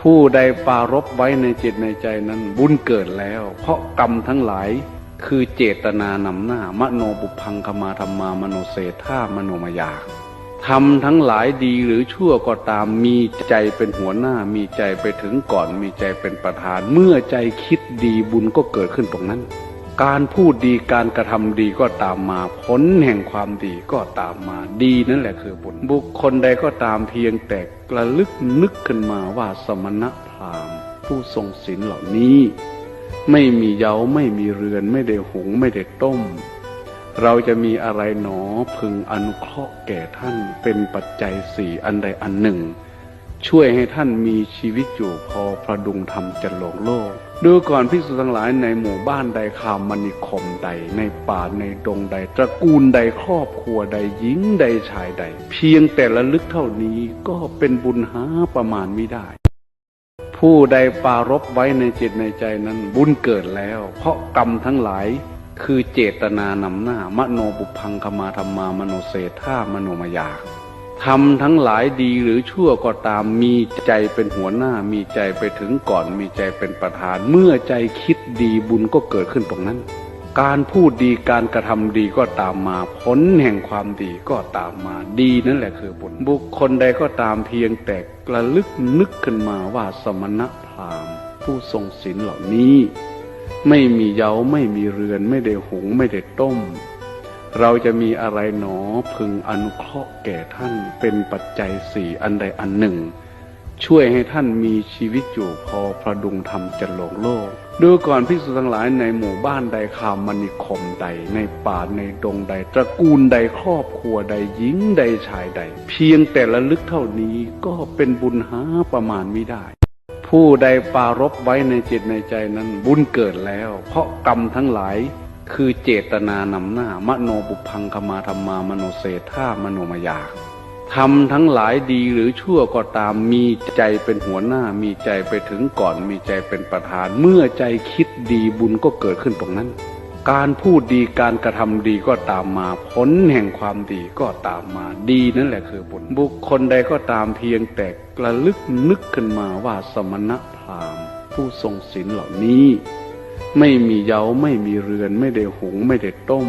ผู้ใดปารบไว้ในจิตในใจนั้น บุญเกิดแล้ว เพราะกรรมทั้งหลายคือเจตนานำหน้า มโนบุพังคมาธรรมามโนเศรษฐามโนมายาทำทั้งหลายดีหรือชั่วก็ตามมีใจเป็นหัวหน้า มีใจไปถึงก่อน มีใจเป็นประธาน เมื่อใจคิดดีบุญก็เกิดขึ้นตรงนั้น การพูดดีการกระทำดีก็ตามมา ผลแห่งความดีก็ตามมา ดีนั่นแหละคือบุญบุคคลใดก็ตามเพียงแต่กระลึกนึกขึ้นมาว่าสมณพราหมณ์ ผู้ทรงศีลเหล่านี้ ไม่มีเย้าไม่มีเรือน ไม่ได้หุงไม่ได้ต้ม เราจะมีอะไรหนอพึงอนุเคราะห์แก่ท่านเป็นปัจจัยสี่อันใดอันหนึ่ง ช่วยให้ท่านมีชีวิตอยู่พอประดุงธรรมจันโลกโลก ดูก่อนพิสุทั้งหลายในหมู่บ้านใดคามนิคมใด ในป่าในดงใด ตระกูลใดครอบครัวใดหญิงใดชายใด เพียงแต่ละลึกเท่านี้ก็เป็นบุญหาประมาณไม่ได้ ผู้ใดปารบไว้ในจิตในใจนั้นบุญเกิดแล้ว เพราะกรรมทั้งหลายคือเจตนานำหน้า มโนบุพังคมาธรรมามโนเศรษฐามโนมายา ทำทั้งหลายดีหรือชั่วก็ตามมีใจเป็นหัวหน้า มีใจไปถึงก่อน มีใจเป็นประธาน เมื่อใจคิดดีบุญก็เกิดขึ้นตรงนั้น การพูดดีการกระทำดีก็ตามมา ผลแห่งความดีก็ตามมา ดีนั่นแหละคือบุญบุคคลใดก็ตามเพียงแต่กระลึกนึกขึ้นมาว่าสมณพราหมณ์ ผู้ทรงศีลเหล่านี้ ไม่มีเย้าไม่มีเรือนไม่ได้หุงไม่ได้ต้ม เราจะมีอะไรหนอพึงอนุเคราะห์แก่ท่านเป็นปัจจัยสี่อันใดอันหนึ่ง ช่วยให้ท่านมีชีวิตอยู่พอประดุงธรรมจันโลกโลกดูก่อนพิสุทั้งหลายในหมู่บ้านใดคามนิคมใด ในป่าในดงใด ตระกูลใดครอบครัวใดหญิงใดชายใด เพียงแต่ละลึกเท่านี้ก็เป็นบุญหาประมาณไม่ได้ ผู้ใดปารบไว้ในจิตในใจนั้นบุญเกิดแล้ว เพราะกรรมทั้งหลาย คือเจตนานำหน้า มโนบุพังคมาธรรมามโนเศรษฐามโนมายาทำทั้งหลายดีหรือชั่วก็ตามมีใจเป็นหัวหน้า มีใจไปถึงก่อน มีใจเป็นประธาน เมื่อใจคิดดีบุญก็เกิดขึ้นตรงนั้น การพูดดีการกระทำดีก็ตามมา ผลแห่งความดีก็ตามมา ดีนั่นแหละคือบุญบุคคลใดก็ตามเพียงแต่กระลึกนึกขึ้นมาว่าสมณะพราหมณ์ผู้ทรงศีลเหล่านี้ ไม่มีเย้าไม่มีเรือน ไม่ได้หุงไม่ได้ต้ม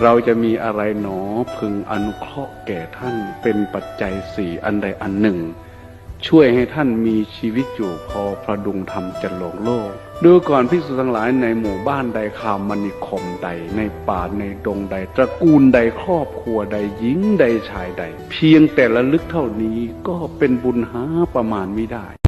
เราจะมีอะไรหนอพึงอนุเคราะห์แก่ท่านเป็นปัจจัยสี่อันใดอันหนึ่ง ช่วยให้ท่านมีชีวิตอยู่พอประดุงธรรมจันโลกโลกดูก่อนพิสุทั้งหลายในหมู่บ้านใดคามนิคมใด ในป่าในดงใด ตระกูลใดครอบครัวใดหญิงใดชายใด เพียงแต่ละลึกเท่านี้ก็เป็นบุญหาประมาณไม่ได้